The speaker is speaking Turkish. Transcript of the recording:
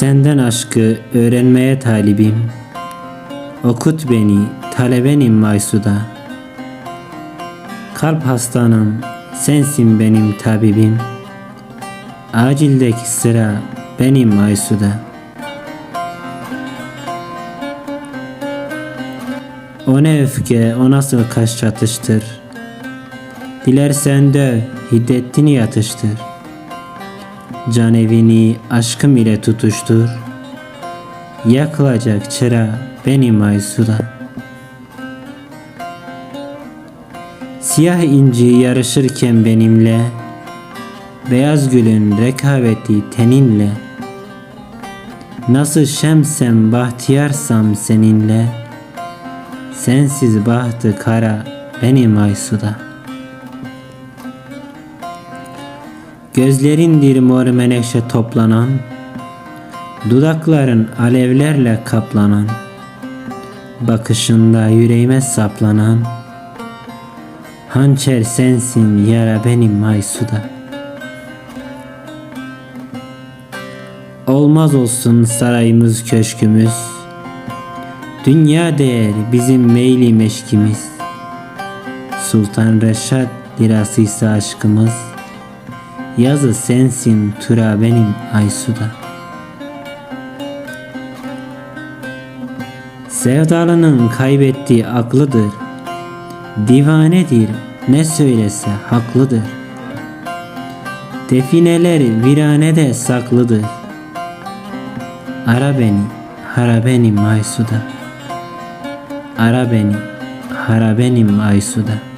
Senden aşkı öğrenmeye talibim. Okut beni, talebenim Maysu'da. Kalp hastanım, sensin benim tabibim. Acildeki sıra benim Maysu'da. O ne öfke, o nasıl kaş çatıştır. Dilersen döv, hiddetini yatıştır. Can evini aşkım ile tutuştur. Yakılacak çıra benim Aysu'da. Siyah inci yarışırken benimle, Beyaz gülün rekabeti teninle, Nasıl şemsem bahtiyarsam seninle, Sensiz bahtı kara benim Aysu'da. Gözlerindir mor menekşe toplanan, Dudakların alevlerle kaplanan, Bakışında yüreğime saplanan, Hançer sensin yara benim Aysu'da. Olmaz olsun sarayımız köşkümüz, Dünya değer bizim meyli meşkimiz, Sultan Reşat lirasıysa aşkımız, Yazı sensin tura benim Aysu'da. Sevdalının kaybettiği aklıdır. Divanedir ne söylese haklıdır. Defineler viranede saklıdır. Ara beni, hara benim Aysu'da. Ara beni, hara benim Aysu'da.